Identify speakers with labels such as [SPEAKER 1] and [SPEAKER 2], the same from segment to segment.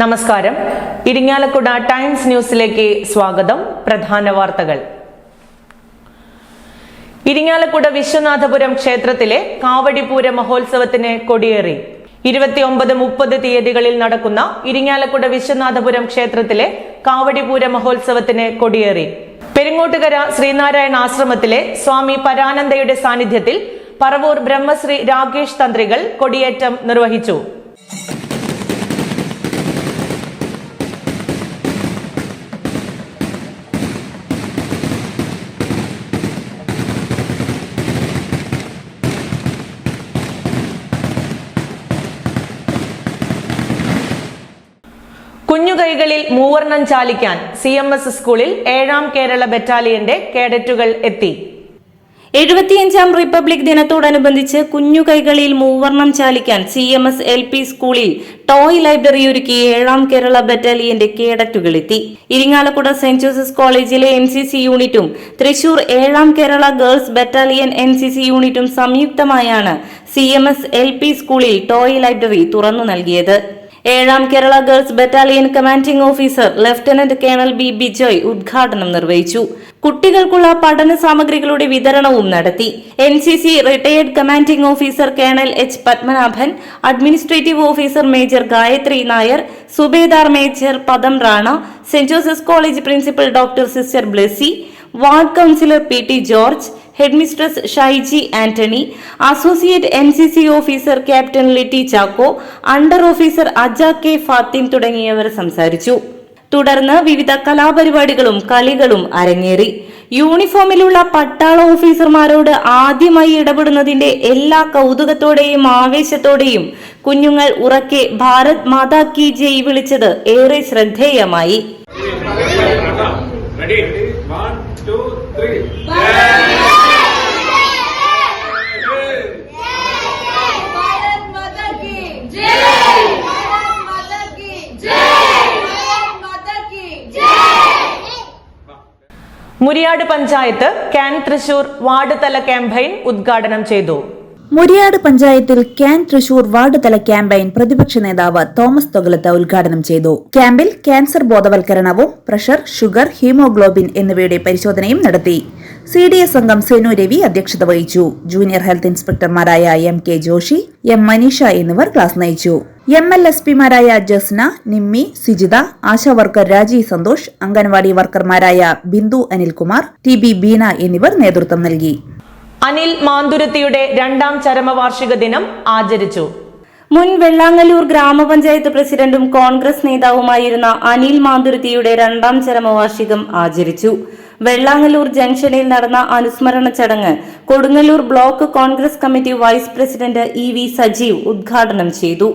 [SPEAKER 1] നമസ്കാരം. ഇരിങ്ങാലക്കുട ടൈംസ് ന്യൂസിലേക്ക് സ്വാഗതം. പ്രധാന വാർത്തകൾ. ഇരിങ്ങാലക്കുട വിശ്വനാഥപുരം ക്ഷേത്രത്തിലെ കാവടിപൂര മഹോത്സവത്തിന് കൊടിയേറി. ഇരുപത്തിയൊമ്പത് മുപ്പത് തീയതികളിൽ നടക്കുന്ന ഇരിങ്ങാലക്കുട വിശ്വനാഥപുരം ക്ഷേത്രത്തിലെ കാവടിപൂര മഹോത്സവത്തിന് കൊടിയേറി. പെരിങ്ങോട്ടുകര ശ്രീനാരായണ ആശ്രമത്തിലെ സ്വാമി പരാനന്ദയുടെ സാന്നിധ്യത്തിൽ പറവൂർ ബ്രഹ്മശ്രീ രാകേഷ് തന്ത്രികൾ കൊടിയേറ്റം നിർവഹിച്ചു. കുഞ്ഞുകൈകളിൽ മൂവർണം ചാലിക്കാൻ സി എം എസ് സ്കൂളിൽ ഏഴാം കേരള ബറ്റാലിയന്റെ കേഡറ്റുകൾ എത്തി.
[SPEAKER 2] എഴുപത്തിയഞ്ചാം റിപ്പബ്ലിക് ദിനത്തോടനുബന്ധിച്ച് കുഞ്ഞുകൈകളിൽ മൂവർണം ചാലിക്കാൻ C M S L P സ്കൂളിൽ ടോയ് ലൈബ്രറി ഒരുക്കി ഏഴാം കേരള ബറ്റാലിയന്റെ കേഡറ്റുകൾ എത്തി. ഇരിങ്ങാലക്കുട സെന്റ് ജോസഫ്സ് കോളേജിലെ എൻ സി സി യൂണിറ്റും തൃശൂർ ഏഴാം Kerala girls battalion N C C യൂണിറ്റും സംയുക്തമായാണ് C M S L P സ്കൂളിൽ ടോയ് ലൈബ്രറി തുറന്നു നൽകിയത്. ഏഴാം Kerala girls battalion commanding officer lieutenant colonel B. Bijoy ഉദ്ഘാടനം നിർവഹിച്ചു. കുട്ടികൾക്കുള്ള പഠന സാമഗ്രികളുടെ വിതരണവും നടത്തി. N C C retired commanding officer colonel H. Padmanabhan administrative officer major Gayathri Nair subedar major Padam Rana Saint Joseph's college principal doctor sister Blessy ward councillor P T George headmistress Shaiji Antony associate M C C officer captain Litty Chacko under officer Aja K Fathim തുടങ്ങിയവർ സംസാരിച്ചു തുടർന്ന് വിവിധ കലാപരിപാടികളും കളികളും അരങ്ങേറി യൂണിഫോമിലുള്ള പട്ടാള ഓഫീസർമാരോട് ആദ്യമായി ഇടപെടുന്നതിന്റെ എല്ലാ കൗതുകത്തോടെയും ആവേശത്തോടെയും കുഞ്ഞുങ്ങൾ ഉറക്കെ ഭാരത് മാതാ കി ജയ് വിളിച്ചത് ഏറെ ശ്രദ്ധേയമായി
[SPEAKER 3] Ready? One, two, three.
[SPEAKER 4] Bye. Bye.
[SPEAKER 1] Muriyad panchayat can Thrissur ward തല ക്യാമ്പയിൻ ഉദ്ഘാടനം ചെയ്തു.
[SPEAKER 5] മുരിയാട് പഞ്ചായത്തിൽ ക്യാൻ തൃശൂർ വാർഡ് തല ക്യാമ്പയിൻ പ്രതിപക്ഷ നേതാവ് തോമസ് തൊഗലത്ത് ഉദ്ഘാടനം ചെയ്തു. ക്യാമ്പിൽ ക്യാൻസർ ബോധവൽക്കരണവും പ്രഷർ ഷുഗർ ഹീമോഗ്ലോബിൻ എന്നിവയുടെ പരിശോധനയും നടത്തി. സി ഡി എസ് അംഗം സെനു രവി അധ്യക്ഷത വഹിച്ചു. Junior health ഇൻസ്പെക്ടർമാരായ M K Joshi M Manisha എന്നിവർ ക്ലാസ് നയിച്ചു. എം എൽ എസ് പിമാരായ ജസ്ന നിമ്മി സുജിത ആശാ വർക്കർ രാജി സന്തോഷ് അംഗൻവാടി വർക്കർമാരായ ബിന്ദു അനിൽകുമാർ ടി ബി ബീന എന്നിവർ നേതൃത്വം നൽകി.
[SPEAKER 1] അനിൽ മാന്തുരത്തിയുടെ രണ്ടാം ചരമവാർഷിക ദിനം ആചരിച്ചു.
[SPEAKER 2] മുൻ വെള്ളാങ്ങല്ലൂർ ഗ്രാമപഞ്ചായത്ത് പ്രസിഡന്റും കോൺഗ്രസ് നേതാവുമായിരുന്ന അനിൽ മാന്തുരുത്തിയുടെ രണ്ടാം ചരമവാർഷികം ആചരിച്ചു. വെള്ളാങ്ങല്ലൂർ ജംഗ്ഷനിൽ നടന്ന അനുസ്മരണ ചടങ്ങ് Kodungallur block Congress committee vice president E V Sajeev ഉദ്ഘാടനം ചെയ്തു.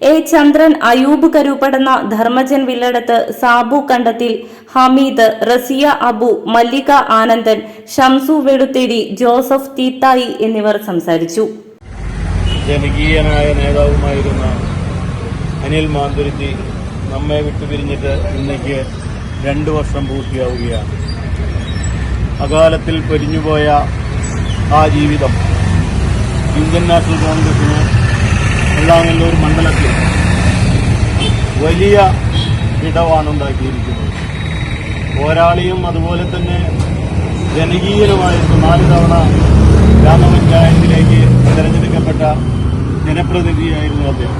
[SPEAKER 2] എ. ചന്ദ്രൻ അയൂബ് കരൂപ്പടന്ന ധർമ്മജൻ വില്ലടത്ത് സാബു കണ്ടത്തിൽ ഹമീദ് റസിയ അബു മല്ലിക ആനന്ദൻ ഷംസു വെടുത്തേരി ജോസഫ് തീത്തായി എന്നിവർ സംസാരിച്ചു.
[SPEAKER 6] ജനകീയനായ നേതാവുമായിരുന്ന അനിൽ മാന്തുരുത്തി നമ്മെ വിട്ടുപിരിഞ്ഞിട്ട് ഇന്നേക്ക് രണ്ടു വർഷം പൂർത്തിയാവുകയാണ്. അകാലത്തിൽ പൊരിഞ്ഞുപോയ ആ ജീവിതം ഇന്ത്യൻ നാഷണൽ കോൺഗ്രസിന് വെള്ളാങ്ങല്ലൂർ മണ്ഡലത്തിൽ വലിയ ഇടവാണ് ഉണ്ടാക്കിയിരിക്കുന്നത്. പോരാളിയും അതുപോലെ തന്നെ ജനകീയനുമായിരുന്നു നാല് തവണ ഗ്രാമപഞ്ചായത്തിലേക്ക് തിരഞ്ഞെടുക്കപ്പെട്ട ജനപ്രതിനിധിയായിരുന്നു അദ്ദേഹം.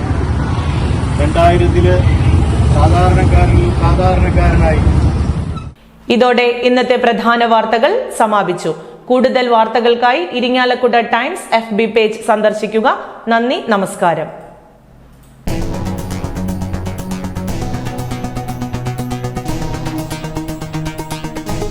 [SPEAKER 6] രണ്ടായിരത്തിൽ സാധാരണക്കാരിൽ സാധാരണക്കാരനായി.
[SPEAKER 1] ഇതോടെ ഇന്നത്തെ പ്രധാന വാർത്തകൾ സമാപിച്ചു. കൂടുതൽ വാർത്തകൾക്കായി Irinjalakuda Times F B page സന്ദർശിക്കുക. നന്ദി നമസ്കാരം.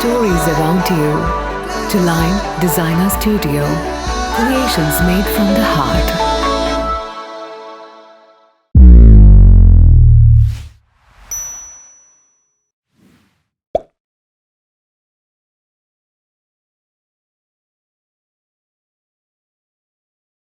[SPEAKER 7] stories around you. To Line Designer Studio, creations made from the heart.